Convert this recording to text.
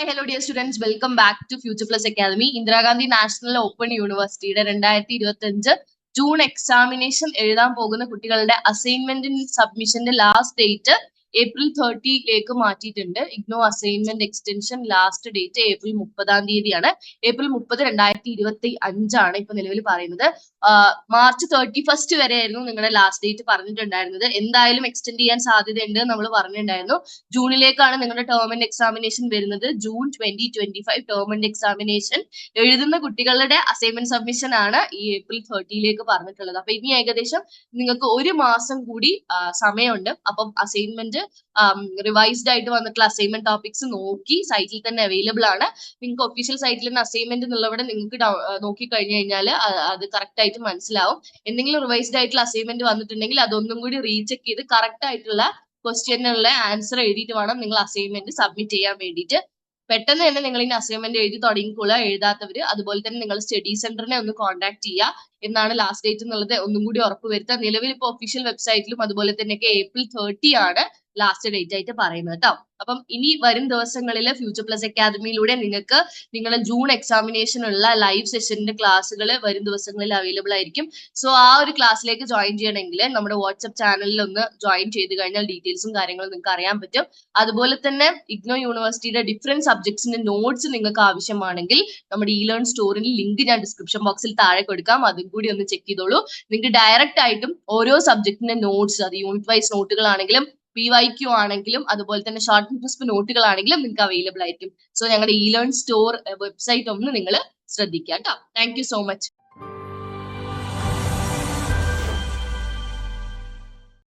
Hi hello dear students welcome back to future plus academy Indira Gandhi national open യൂണിവേഴ്സിറ്റിയുടെ രണ്ടായിരത്തി ഇരുപത്തി അഞ്ച് ജൂൺ എക്സാമിനേഷൻ എഴുതാൻ പോകുന്ന കുട്ടികളുടെ അസൈൻമെന്റിന് സബ്മിഷന്റെ ലാസ്റ്റ് ഡേറ്റ് ഏപ്രിൽ തേർട്ടിയിലേക്ക് മാറ്റിയിട്ടുണ്ട്. IGNOU assignment extension last date April മുപ്പതാം തീയതിയാണ്. ഏപ്രിൽ മുപ്പത് രണ്ടായിരത്തി ഇരുപത്തി അഞ്ചാണ് ഇപ്പൊ നിലവിൽ പറയുന്നത്. മാർച്ച് തേർട്ടി ഫസ്റ്റ് വരെ ആയിരുന്നു നിങ്ങളുടെ ലാസ്റ്റ് ഡേറ്റ് പറഞ്ഞിട്ടുണ്ടായിരുന്നത്. എന്തായാലും എക്സ്റ്റെൻഡ് ചെയ്യാൻ സാധ്യതയുണ്ട് നമ്മൾ പറഞ്ഞിട്ടുണ്ടായിരുന്നു. ജൂണിലേക്കാണ് നിങ്ങളുടെ ടേം ആൻഡ് എക്സാമിനേഷൻ വരുന്നത്. June twenty twenty five term and examination എഴുതുന്ന കുട്ടികളുടെ അസൈൻമെന്റ് സബ്മിഷൻ ആണ് ഈ ഏപ്രിൽ തേർട്ടിയിലേക്ക് പറഞ്ഞിട്ടുള്ളത്. അപ്പൊ ഇനി ഏകദേശം നിങ്ങൾക്ക് ഒരു മാസം കൂടി സമയമുണ്ട്. അപ്പം അസൈൻമെന്റ് റിവൈസ്ഡ് ആയിട്ട് വന്നിട്ടുള്ള അസൈൻമെന്റ് ടോപ്പിക്സ് നോക്കി സൈറ്റിൽ തന്നെ അവൈലബിൾ ആണ്. നിങ്ങൾക്ക് ഒഫീഷ്യൽ സൈറ്റിൽ നിന്ന് അസൈൻമെന്റ് എന്നുള്ളവിടെ നിങ്ങൾക്ക് നോക്കി കഴിഞ്ഞു കഴിഞ്ഞാൽ അത് കറക്റ്റ് ആയിട്ട് മനസ്സിലാവും. എന്തെങ്കിലും റിവൈസ്ഡ് ആയിട്ടുള്ള അസൈൻമെന്റ് വന്നിട്ടുണ്ടെങ്കിൽ അതൊന്നും കൂടി റീചെക്ക് ചെയ്ത് കറക്റ്റ് ആയിട്ടുള്ള ക്വസ്റ്റ്യനുള്ള ആൻസർ എഴുതിയിട്ട് വേണം നിങ്ങൾ അസൈൻമെന്റ് സബ്മിറ്റ് ചെയ്യാൻ വേണ്ടിയിട്ട്. പെട്ടെന്ന് തന്നെ നിങ്ങൾ ഇനി അസൈൻമെന്റ് എഴുതി തുടങ്ങിക്കോളുക. എഴുതാത്തവര് അതുപോലെ തന്നെ നിങ്ങൾ സ്റ്റഡി സെന്ററിനെ ഒന്ന് കോൺടാക്ട് ചെയ്യുക. എന്നാണ് ലാസ്റ്റ് ഡേറ്റ് എന്നുള്ളത്. ഒന്നും കൂടി ഉറപ്പ് വരുത്തുക. നിലവിൽ ഇപ്പോൾ ഒഫീഷ്യൽ വെബ്സൈറ്റിലും അതുപോലെ തന്നെയൊക്കെ ഏപ്രിൽ തേർട്ടി ആണ്. ലാസ്റ്റ് ഡേറ്റ് ആയിട്ട് പറയുന്നത് കേട്ടോ അപ്പം ഇനി വരും ദിവസങ്ങളിൽ ഫ്യൂച്ചർ പ്ലസ് അക്കാദമിയിലൂടെ നിങ്ങൾക്ക് നിങ്ങളുടെ ജൂൺ എക്സാമിനേഷൻ ഉള്ള ലൈവ് സെഷന്റെ ക്ലാസ്സുകൾ വരും ദിവസങ്ങളിൽ അവൈലബിൾ ആയിരിക്കും. സോ ആ ഒരു ക്ലാസ്സിലേക്ക് ജോയിൻ ചെയ്യണമെങ്കിൽ നമ്മുടെ വാട്സ്ആപ്പ് ചാനലിൽ ഒന്ന് ജോയിൻ ചെയ്ത് കഴിഞ്ഞാൽ ഡീറ്റെയിൽസും കാര്യങ്ങളും നിങ്ങൾക്ക് അറിയാൻ പറ്റും. അതുപോലെ തന്നെ ഇഗ്നോ യൂണിവേഴ്സിറ്റിയുടെ ഡിഫറെന്റ് സബ്ജക്ട്സിന്റെ നോട്ട്സ് നിങ്ങൾക്ക് ആവശ്യമാണെങ്കിൽ നമ്മുടെ ഇ ലേൺ സ്റ്റോറിന്റെ ലിങ്ക് ഞാൻ ഡിസ്ക്രിപ്ഷൻ ബോക്സിൽ താഴെ കൊടുക്കാം. അതും കൂടി ഒന്ന് ചെക്ക് ചെയ്തോളൂ. നിങ്ങൾക്ക് ഡയറക്റ്റ് ആയിട്ടും ഓരോ സബ്ജക്റ്റിന്റെ നോട്ട്സ് അത് യൂണിറ്റ് വൈസ് നോട്ടുകളാണെങ്കിലും പി വൈ ക്യു ആണെങ്കിലും അതുപോലെ തന്നെ ഷോർട്ട് ക്രിസ്പ് നോട്ടുകളാണെങ്കിലും നിങ്ങൾക്ക് അവൈലബിൾ ആയിരിക്കും. സോ ഞങ്ങളുടെ ഇ ലേൺ സ്റ്റോർ വെബ്സൈറ്റ് ഒന്ന് നിങ്ങൾ ശ്രദ്ധിക്കുക കേട്ടോ താങ്ക് സോ മച്ച്